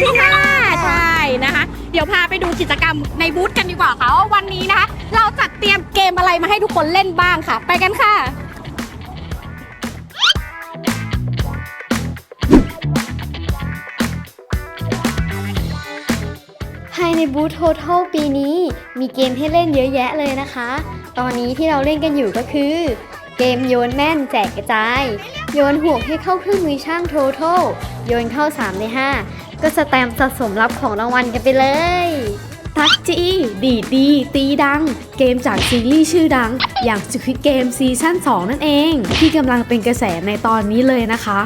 Fight ครั้งที่5ใช่นะคะ เดี๋ยวพาไปดูกิจกรรมในบูธกันดีกว่าค่ะว่าวันนี้นะคะ เราจัดเตรียมเกมอะไรมาให้ทุกคนเล่นบ้างค่ะ ไปกันค่ะ ภายในบูธโทท a ลปีนี้ มีเกมให้เล่นเยอะแยะเลยนะคะ ตอนนี้ที่เราเล่นกันอยู่ก็คือ เกมโยนแม่นแจกกระจาย โยนห่วงให้เข้าเครื่องมือช่างโทท a ลโยนเข้า 3 ใน 5 ก็สแตมสะสมรับของรางวัลกันไปเลย ตักจีดีดดีตีดัง เกมจากซีรีส์ชื่อดัง อย่าง Squid Game ซีซั่น2 นั่นเอง ที่กำลังเป็นกระแสในตอนนี้เลยนะคะ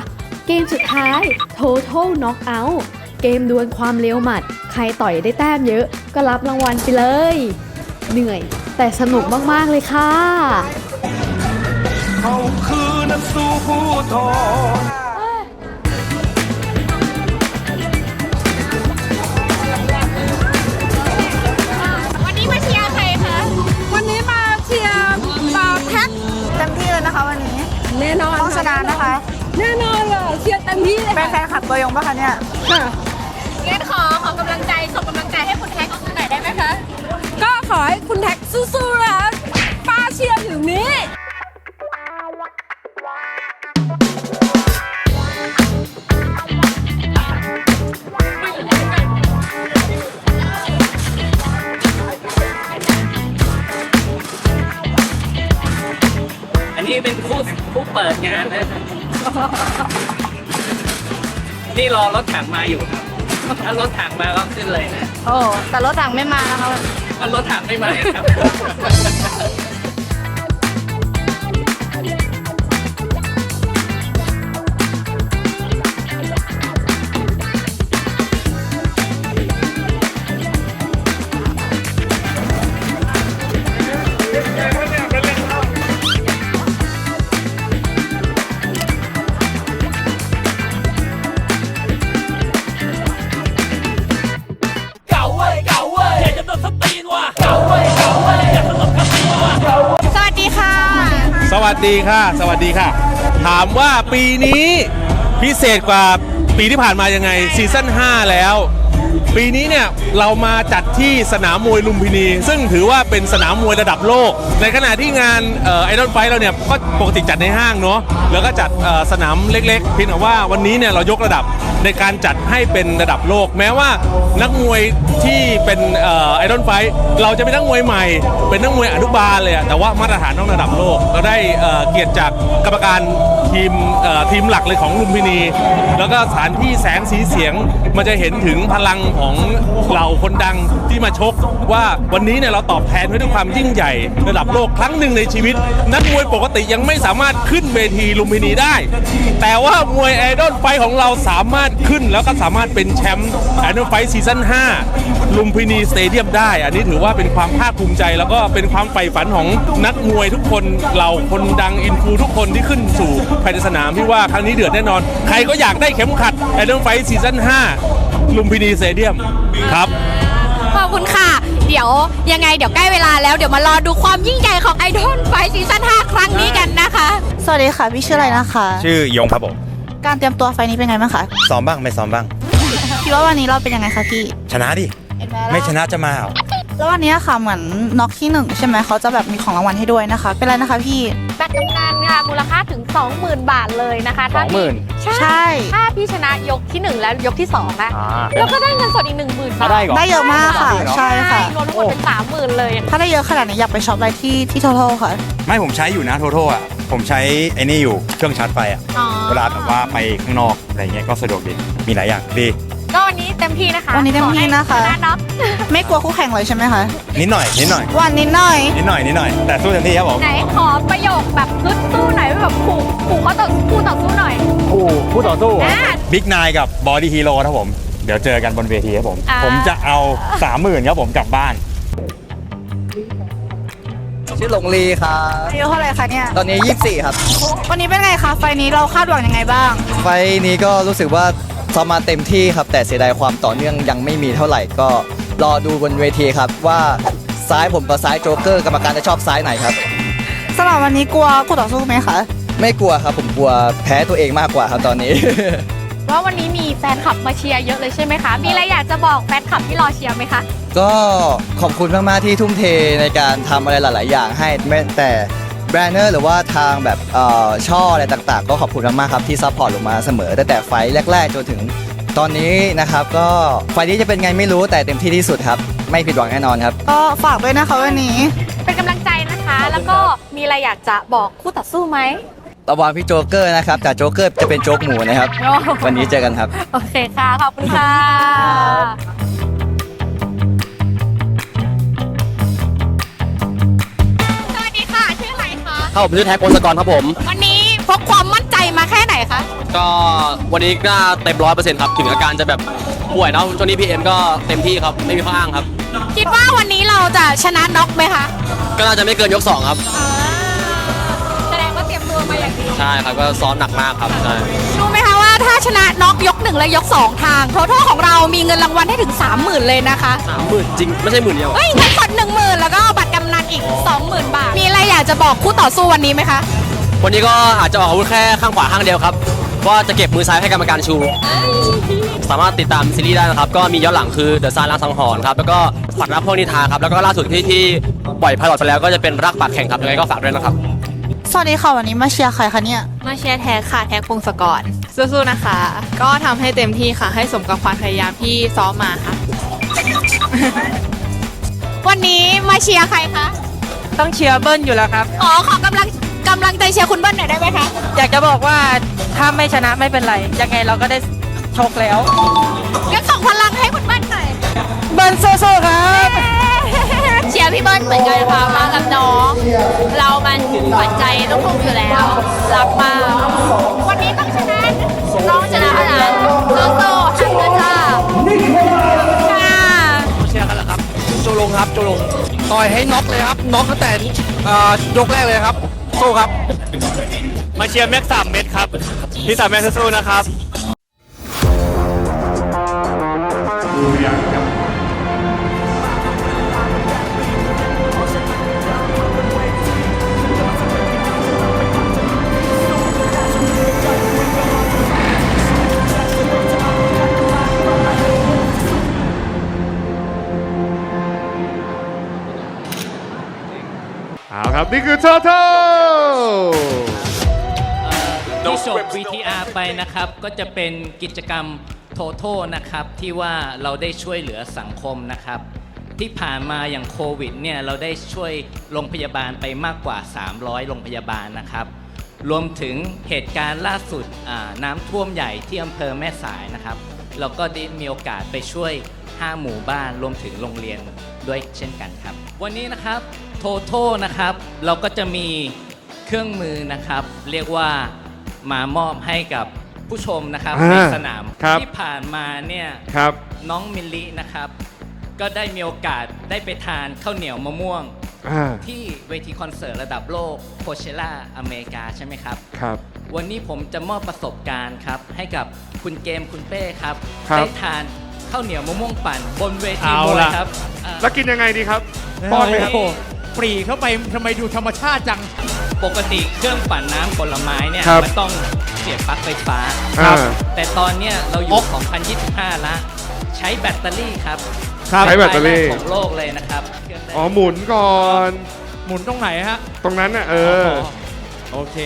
เกมสุดท้าย Total Knockout เกมดวลความเร็วหมัด ใครต่อยได้แต้มเยอะ ก็รับรางวัลไปเลย เหนื่อย แต่สนุกมากๆเลยค่ะเขาคือนักสู้ผู้ทอ มที่เลยเป็นแฟนคลับตัวยงปะคะเนี่ยค่ะงั้นขอขอกำลังใจส่งกำลังใจให้คุณแท็กหน่อยได้ไหมคะ ก็ขอให้คุณแท็กสู้ๆนะป้าเชียร์อยู่นี้ นี่รอรถถังมาอยู่ครับถ้ารถถังมาก็ขึ้นเลยนะโอ้แต่รถถังไม่มานะคะถ้ารถถังไม่มาครับ สวัสดีค่ะ สวัสดีค่ะ ถามว่าปีนี้พิเศษกว่าปีที่ผ่านมายังไงซีซั่น5แล้ว ปีนี้เนี่ยเรามาจัดที่สนามมวยลุมพินี ซึ่งถือว่าเป็นสนามมวยระดับโลก ในขณะที่งานไอดอลไฟเราเนี่ยก็ปกติจัดในห้างเนาะแล้วก็จัดสนามเล็กๆเพียงแต่ว่าวันนี้เนี่ยเรายกระดับในการจัดให้เป็นระดับโลก แม้ว่านักมวยที่เป็นไอดอลไฟเราจะเป็นนักมวยใหม่ เป็นนักมวยอนุบาลเลยอะแต่ว่ามาตรฐานต้องระดับโลกเราได้เเกียรติจากกรรมการทีมทีมหลักเลยของลุมพินี แล้วก็สถานที่แสงสีเสียงมันจะเห็นถึงพลังของเหล่าคนดังที่มาชกว่าวันนี้เนี่ยเราตอบแทนไว้ด้วยความยิ่งใหญ่ ระดับโลกครั้งหนึ่งในชีวิต นักมวยปกติยังไม่สามารถขึ้นเวทีลุมพินีได้ แต่ว่ามวยไอดอลไฟของเราสามารถขึ้นแล้วก็สามารถเป็นแชมป์ไอดอลไฟซีซั่น5ลุมพินีสเตเดียมได้ อันนี้ถือว่าเป็นความภาคภูมิใจ แล้วก็เป็นความใฝ่ฝันของนักมวยทุกคนเหล่าคนดังอินฟูทุกคนที่ขึ้นสู่ภายในสนามที่ว่าครั้งนี้เดือดแน่นอน ใครก็อยากได้เข็มขัดไอดอลไฟซีซั่น5 ลุมพินีสเตเดียมครับ ขอบคุณค่ะ เดี๋ยวยังไงเดี๋ยวใกล้เวลาแล้วเดี๋ยวมารอดูความยิ่งใหญ่ของไอดอลไฟซีซั่น5ครั้งนี้กันนะคะ สวัสดีค่ะ พี่ชื่ออะไรนะคะ ชื่อยงครับผมการเตรียมตัวไฟนี้เป็นไงบ้างคะซ้อมบ้างไม่ซ้อมบ้าง คิดว่าวันนี้เราเป็นยังไงคะพี่ชนะดิ ไม่ชนะจะมาเหรอ แล้ววันนี้ค่ะเหมือนน็อกที่หนึ่งใช่ไหมเขาจะแบบมีของรางวัลให้ด้วยนะคะ เป็นไรนะคะพี่บัตรกำนันค่ะมูลค่าถึง 20,000 บาทเลยนะคะถ้าพี่ใช่ใช่ ถ้าพี่ชนะยกที่ 1 แล้วยกที่2นะแล้วก็ได้เงินสดอีก 10,000 บาทได้ก่อนได้เยอะมากค่ะ ใช่ค่ะ รวมทั้งหมดเป็น 30,000 เลย ถ้าได้เยอะขนาดนี้อยากไปช็อปอะไรที่ที่ทอทค่ะ ไม่ผมใช้อยู่นะโทโทอะ ผมใช้ไอ้นี่อยู่เครื่องชาร์จไฟอะอ๋อเวลาแบบว่าไปข้างนอกอะไรเงี้ยก็สะดวกดี มีหลายอย่างดี ก็วันนี้เต็มที่นะคะวันนี้เต็มที่นะคะ ขอให้ชนะเนาะไม่กลัวคู่แข่งเลยใช่ไหมคะนิดหน่อยนิดหน่อยวันนิดหน่อย นิดหน่อยนิดหน่อยแต่สู้เต็มที่ครับผมไหนขอประโยคแบบฮึดสู้หน่อยแบบขู่ขู่เขาต่อคู่ต่อสู้หน่อย คู่คู่ต่อสู้อะบิ๊กนายกับบอดี้ฮีโร่ครับผม เดี๋ยวเจอกันบนเวทีครับผม อ่า ผมจะเอาสามหมื่นครับผมกลับบ้าน ชื่อหลงลีครับ อายุเท่าไหร่คะเนี่ย ตอนนี้ 24 ครับ วันนี้เป็นไงคะไฟนี้เราคาดหวังยังไงบ้าง ไฟล์นี้ก็รู้สึกว่า ซ้อมมาเต็มที่ครับ แต่เสียดายความต่อเนื่องยังไม่มีเท่าไหร่ก็รอดูบนเวทีครับ ว่าซ้ายผมกับซ้ายโจ๊กเกอร์กรรมการจะชอบซ้ายไหนครับ สำหรับวันนี้กลัวคู่ต่อสู้ไหมคะ ไม่กลัวครับผมกลัวแพ้ตัวเองมากกว่าครับตอนนี้ ว่าวันนี้มีแฟนคลับมาเชียร์เยอะเลยใช่ไหมคะ มีอะไรอยากจะบอกแฟนคลับที่รอเชียร์ไหมคะ ก็ขอบคุณมาก ๆ ที่ทุ่มเทในการทำอะไรหลาย ๆ อย่างให้แม้แต่ แบรนเนอร์หรือว่าทางแบบเอ่อช่ออะไรต่างๆ ก็ขอบคุณมากๆครับที่ซัพพอร์ตลงมาเสมอตั้งแต่ไฟล์แรก ๆ จนถึงตอนนี้นะครับก็ไฟล์นี้จะเป็นไงไม่รู้แต่เต็มที่ที่สุดครับ ไม่ผิดหวังแน่นอนครับ ก็ฝากด้วยนะคะวันนี้ เป็นกำลังใจนะคะ แล้วก็มีอะไรอยากจะบอกคู่ต่อสู้ไหมตะวันพี่โจ๊กเกอร์นะครับแต่โจ๊กเกอร์จะเป็นโจ๊กหมูนะครับโอ้วันนี้เจอกันครับ โอเคค่ะ ขอบคุณค่ะ เข้าผมชื่อแท็กพงศกรครับผม วันนี้พกความมั่นใจมาแค่ไหนคะ ก็วันนี้ก็เต็มร้อยเปอร์เซ็นต์ครับ ถึงอาการจะแบบป่วยเนาะช่วงนี้พี่เอ็มก็เต็มที่ครับ ไม่มีข้ออ้างครับ คิดว่าวันนี้เราจะชนะน็อกไหมคะก็น่าจะไม่เกินยกสองครับ แสดงว่าเตรียมตัวมาอย่างดีใช่ครับ ก็ซ้อมหนักมากครับ ใช่ รู้ไหมคะว่าถ้าชนะน็อกยกหนึ่งและยกสองทางโททของเรามีเงินรางวัลให้ถึง 30,000 เลยนะคะ สามหมื่นจริง ไม่ใช่หมื่นเดียวเอ้ยเงิน 20,000 บาท มีอะไรอยากจะบอกคู่ต่อสู้วันนี้ไหมคะ วันนี้ก็อาจจะออกอาวุธแค่ข้างขวาข้างเดียวครับว่าจะเก็บมือซ้ายให้กรรมการชู สามารถติดตามซีรีส์ได้นะครับ ก็มีย้อนหลังคือเดอะซาร์ล้างสังหรณ์ครับแล้วก็ฝันรักพวกนิทาครับ แล้วก็ล่าสุดที่ที่ปล่อยพายลอตไปแล้วก็จะเป็นรักปากแข่งครับยังไงก็ฝากด้วยนะครับสวัสดีค่ะ วันนี้มาเชียร์ใครคะเนี่ย มาเชียร์แท็กค่ะ แท็กพงศกรสู้ๆนะคะ ก็ทำให้เต็มที่ค่ะ ให้สมกับความพยายามที่ซ้อมมาค่ะ วันนี้มาเชียร์ใครคะ ต้องเชียร์เบิ้ลอยู่แล้วครับ ขอขอกำลังกำลังใจเชียร์คุณเบิ้ลหน่อยได้ไหมคะ อยากจะบอกว่าถ้าไม่ชนะไม่เป็นไร ยังไงเราก็ได้ชกแล้วงั้นส่งพลังให้คุณเบิ้ลหน่อย เบิ้ลสู้ๆครับ เชียร์พี่เบิ้ลเหมือนกันค่ะมากับน้อง เรามันหวานใจต้องพุ่งอยู่แล้วรักมากวันนี้ต้องชนะต้องชนะเท่านั้นโซโซ่ฮันเดอร์จ้าค่ะเชียร์กันเหรอครับโจลงครับโจลง ต่อยให้น็อกเลยครับน็อกตั้งแต่ยกแรกเลยครับสู้ครับ มาเชียร์แม็กสามเม็ดครับพี่สามเม็ดสู้นะครับับนี่คือ Total ที่จบ VTR ไปนะครับ ก็จะเป็นกิจกรรมโทโทนะครับที่ว่าเราได้ช่วยเหลือสังคมนะครับ ที่ผ่านมาอย่างโควิดเนี่ยเราได้ช่วยโรงพยาบาลไปมากกว่า 300 โรงพยาบาลนะครับ รวมถึงเหตุการณ์ล่าสุดอ่าน้ำท่วมใหญ่ที่อำเภอแม่สายนะครับ เราก็ได้มีโอกาสไปช่วย 5 หมู่บ้านรวมถึงโรงเรียนด้วยเช่นกันครับ วันนี้นะครับ โทโทนะครับ เราก็จะมีเครื่องมือนะครับ เรียกว่ามามอบให้กับผู้ชมนะครับอ่าในสนามครับ ที่ผ่านมาเนี่ยครับ น้องมิลลินะครับ ก็ได้มีโอกาสได้ไปทานข้าวเหนียวมะม่วง อ่า ที่เวทีคอนเสิร์ตระดับโลกโคเชล่าอเมริกาใช่ไหมครับ ครับ วันนี้ผมจะมอบประสบการณ์ครับ ให้กับคุณเกมคุณเป้ครับครับ ได้ทานข้าวเหนียวมะม่วงปั่นบนเวทีเอามวยล่ะ ครับอ่า แล้วกินยังไงดีครับป้อนไหมครับ ปรีเข้าไปทำไมดูธรรมชาติจัง ปกติเครื่องปั่นน้ำผลไม้เนี่ยครับมันต้องเสียบปลั๊กไฟฟ้า ครับ แต่ตอนเนี้ยเราอยู่ 2025 ละ ใช้แบตเตอรี่ครับใช้แบตเตอรี่รายแกของโลกเลยนะครับเครื่องได้อ๋อหมุนก่อน หมุนตรงไหนฮะตรงนั้นน่ะเออโอเค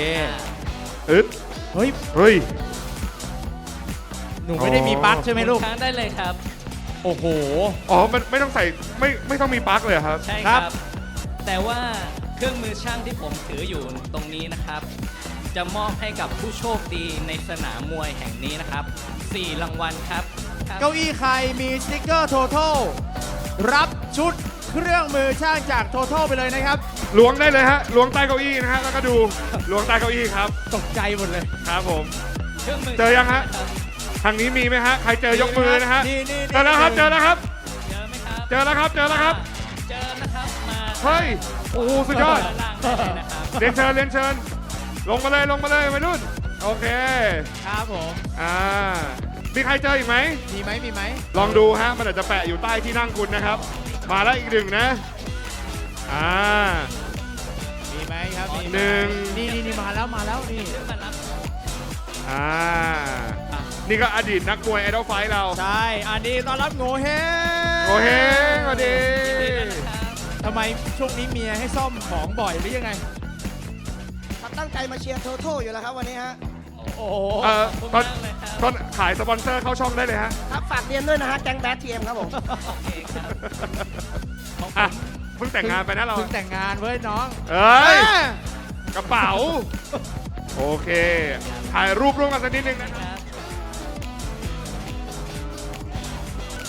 อึดเฮ้ย เฮ้ย หนูไม่ได้มีปลั๊กใช่ไหมลูกค้างได้เลยครับ โอ้โห อ๋อมันไม่ต้องใส่ไม่ไม่ต้องมีปลั๊กเลยเหรอครับ ใช่ครับ แต่ว่าเครื่องมือช่างที่ผมถืออยู่ตรงนี้นะครับ จะมอบให้กับผู้โชคดีในสนามมวยแห่งนี้นะครับ 4 รางวัลครับเก้าอี้ใครมีสติกเกอร์ Total รับชุดเครื่องมือช่างจาก Total ไปเลยนะครับ ล้วงได้เลยฮะล้วงใต้เก้าอี้นะฮะแล้วก็ดูล้วงใต้เก้าอี้ครับตกใจหมดเลยครับผม เครื่องมือเจอยังฮะช่าครับทางนี้มีไหมฮะใครเจอยกมือนะฮะนี่นี่ เจอแล้วครับเจอแล้วครับ เจอไหมครับเจอแล้วครับเจอแล้วครับ เฮ้ย โอ้โหสุดยอดด้านล่างได้เลยนะครับเรียนเชิญเรียนเชิญ ลงมาเลยลงมาเลยวัยรุ่น โอเค ครับผมอ่า มีใครเจออีกไหม มีไหมมีไหมลองดูฮะ มันอาจจะแปะอยู่ใต้ที่นั่งคุณนะครับ มาแล้วอีกหนึ่งนะ อ่า มีไหมครับมีไมหนึ่ง นี่นี่นี่มาแล้วมาแล้วนี่มารับอ่า นี่ก็อดีตนักมวยไอดอลไฟเรา ใช่อันนี้ต้อนรับโงเฮงโอเคสวัสดี ทำไมช่วงนี้เมียให้ซ่อมของบ่อยหรือยังไงตั้งใจมาเชียร์โทโท่อยู่แล้วครับวันนี้ฮะ โอ้โหเอ่อตอนตอนขายสปอนเซอร์เข้าช่องได้เลยฮะครับฝากเรียนด้วยนะฮะแก๊งแบททีเอ็มครับผม อะเพิ่งแต่งงานไปนะเราเพิ่งแต่งงานเว้ยน้องเอ้ยแม่กระเป๋า โอเคถ่ายรูปร่วมกันสักนิดนึงนะครับ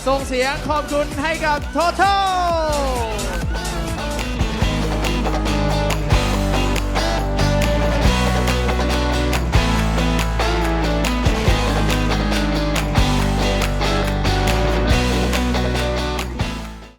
ส่งเสียงขอบคุณให้กับโทโท